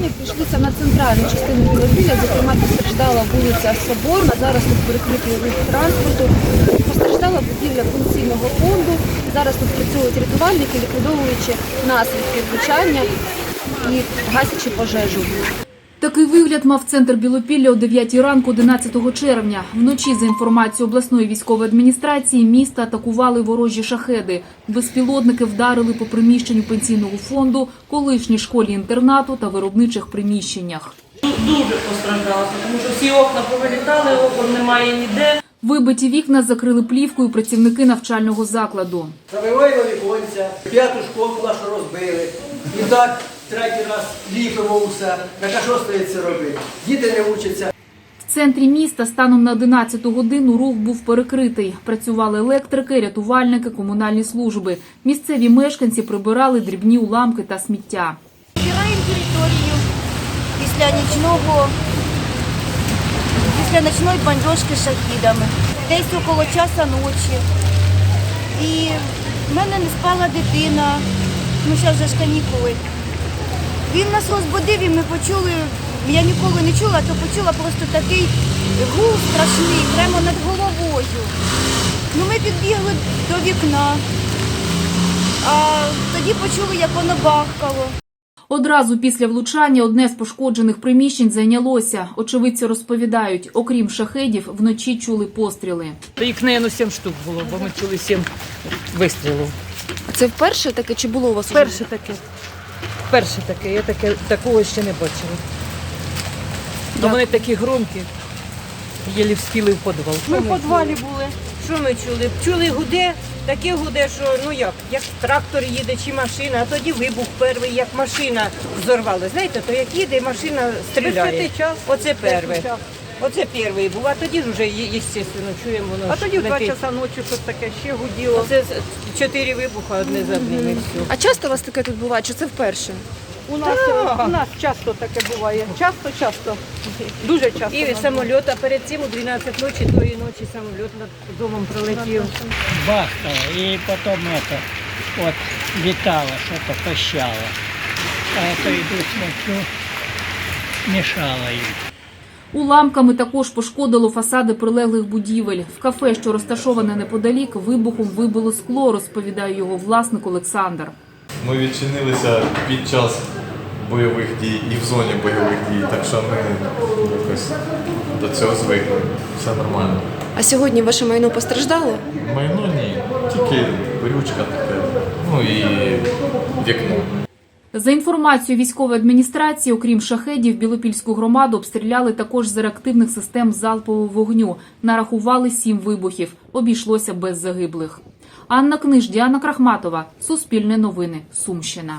влучання прийшлися на центральну частину Білопілля, зокрема постраждала вулиця Соборна. Зараз тут перекритий рух транспорту. Постраждала будівля пенсійного фонду. Зараз тут працюють рятувальники, ліквідовуючи наслідки влучання і гасячи пожежу. Такий вигляд мав центр Білопілля о 9 ранку 11 червня. Вночі, за інформацією обласної військової адміністрації, міста атакували ворожі шахеди. Безпілотники вдарили по приміщенню пенсійного фонду, колишній школі-інтернату та виробничих приміщеннях. Дуже постраждала, тому що всі окна повилітали, окон немає ніде. Вибиті вікна закрили плівкою працівники навчального закладу. Забиваємо віконця, п'яту школу нашу розбили. І так третій раз ліпимо усе. Що стається робити? Діти не вчаться. В центрі міста станом на 11 годину рух був перекритий. Працювали електрики, рятувальники, комунальні служби. Місцеві мешканці прибирали дрібні уламки та сміття. Збираємо територію після нічного, після ночної бандежки з шахідами. Десь около часа ночі. І в мене не спала дитина, ну зараз вже ж канікули. Він нас розбудив і ми почули, я ніколи не чула, то почула просто такий гул страшний, прямо над головою. Ну ми підбігли до вікна, а тоді почули, як воно бахкало. Одразу після влучання одне з пошкоджених приміщень зайнялося. Очевидці розповідають, окрім шахедів, вночі чули постріли. Їх, мабуть, сім штук було, бо ми чули сім вистрілів. А це вперше таке чи було у вас? Перше таке. Перше таке, я таке, такого ще не бачила. Ну, вони такі громкі, єлі вспіли в підвал. Ми в підвалі були. Що ми чули? Чули гуде, таке гуде, що ну як, як трактор їде чи машина, а тоді вибух перший, як машина взорвала. Знаєте, то як їде, машина стріляє. Оце перше. Оце перший був, а тоді ж вже, звісно, чуємо воно. А тоді в два часа ночі щось таке ще гуділо. Оце чотири вибуха одне за одним і все. А часто у вас таке тут буває? Чи це вперше? У нас, у нас часто таке буває. Часто, часто. Дуже часто. І самоліт, а перед цим у 12 ночі, тої ночі самоліт над домом пролетів. бахкало, и потом это вот летало, что-то пощало. А это иду смотрю, мешало им. Уламками також пошкодило фасади прилеглих будівель. В кафе, що розташоване неподалік, вибухом вибило скло, розповідає його власник Олександр. Ми відчинилися під час бойових дій і в зоні бойових дій, так що ми якось до цього звикли. Все нормально. А сьогодні ваше майно постраждало? Майно ні, тільки горючка таке, ну і вікно. За інформацією військової адміністрації, окрім шахедів, Білопільську громаду обстріляли також з реактивних систем залпового вогню. Нарахували сім вибухів. Обійшлося без загиблих. Анна Книж, Діана Крахматова. Суспільне новини. Сумщина.